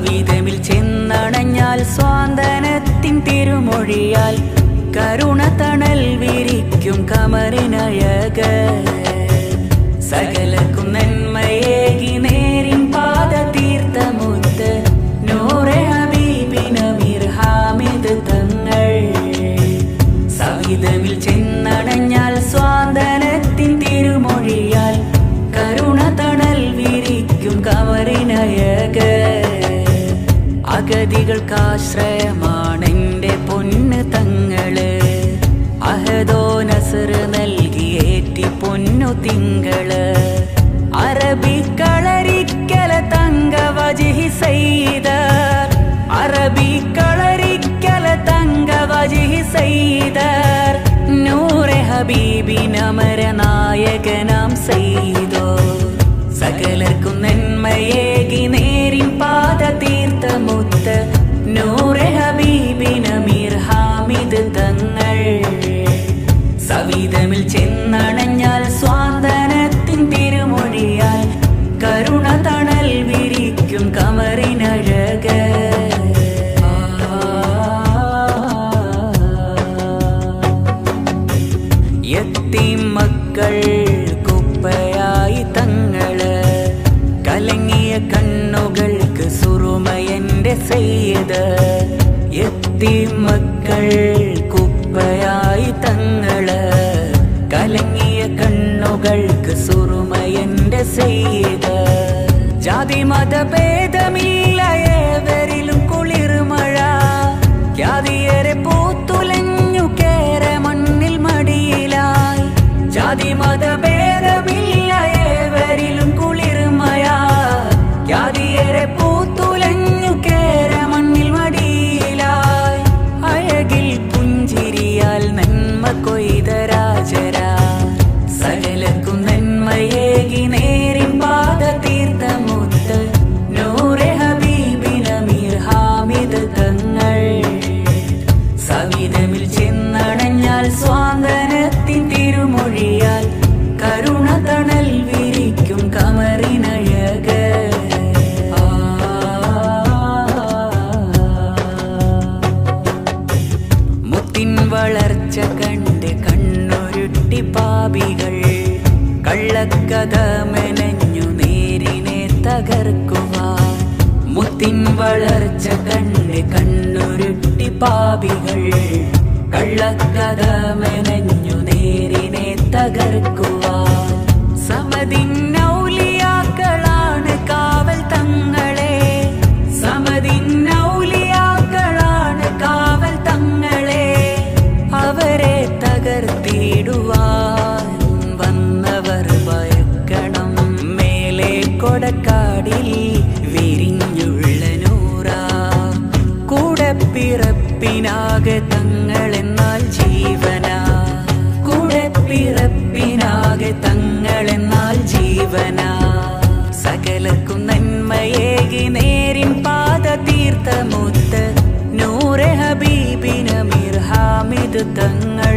സവിതമിൽ ചെന്നണഞ്ഞാൽ സ്വാന്തനത്തിൻ തിരുമൊഴിയാൽ കരുണ തണൽ വിരിക്കും കമറിനഴക സകലക്കും നന്മയേകി നേരിൻ അഗതികൾക്കാശ്രയമാണെന്റെ പൊന്ന് തങ്ങൾ. അഹദോ നസർ നൽകിയേറ്റി പൊന്നു തിങ്കൾ. അറബിക്കളരിക്കല തങ്ക വജിഹി അറബി അറബിക്കളരിക്കല തങ്ക വജിഹി സൈദ നൂറെ ഹബീബി നമര നായകനാം സൈദോ സകലർക്കും നന്മയേകി ചെയ്ത് എത്തി മക്കൾ കുപ്പയായി തങ്ങൾ കലങ്ങിയ കണ്ണുകൾക്ക് സുറുമയന്റെ ചെയ്ത് ജാതി മതഭേദമില്ല ഏവരിലും കുളിർമഴ ഖ്യാതിയേറെ പൂത്തുലഞ്ഞു കേര മണ്ണിൽ മടിയിലായി. ജാതി മതഭേദമില്ല സ്വാന്തനത്തിൻ തിരുമൊഴിയാൽ കരുണ തണൽ വിരിക്കും കമറിനഴക മുത്തിൻ വളർച്ച കണ്ട് കണ്ണുരുട്ടി പാപികൾ കള്ളക്കഥ മെനഞ്ഞു നേരിനെ തകർക്കുക മുത്തിൻ വളർച്ച കണ്ട് കണ്ണുരുട്ടി പാപികൾ കള്ളക്കഥ മെനഞ്ഞു നേരിനെ തകർക്കുവാൻ പിറപ്പിനാകെ തങ്ങളെന്നാൽ ജീവന. കൂടെ പിറപ്പിനാകെ തങ്ങളെന്നാൽ ജീവന. സകലർക്കും നന്മയേകി നേരിൻ പാത തീർത്ഥമുത്ത് നൂറെ ഹബീബിനമീർ മിർഹാമിത് തങ്ങൾ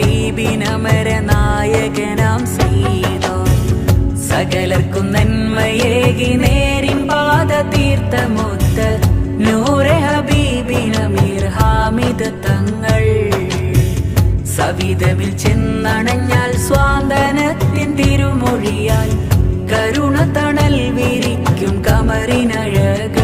ഹബീബിനമര നായകനാം സീതോ. സകലർക്കും നന്മയേകി നേരിൻ പാത തീർത്ഥമുത്ത് നൂറെ ഹബീബിനമീർ ഹാമിദ് തങ്ങൾ. സവിതമിൽ ചെന്നണഞ്ഞാൽ സ്വാന്തനത്തിൻ തിരുമൊഴിയാൽ കരുണ തണൽ വിരിക്കും കമറിനഴക.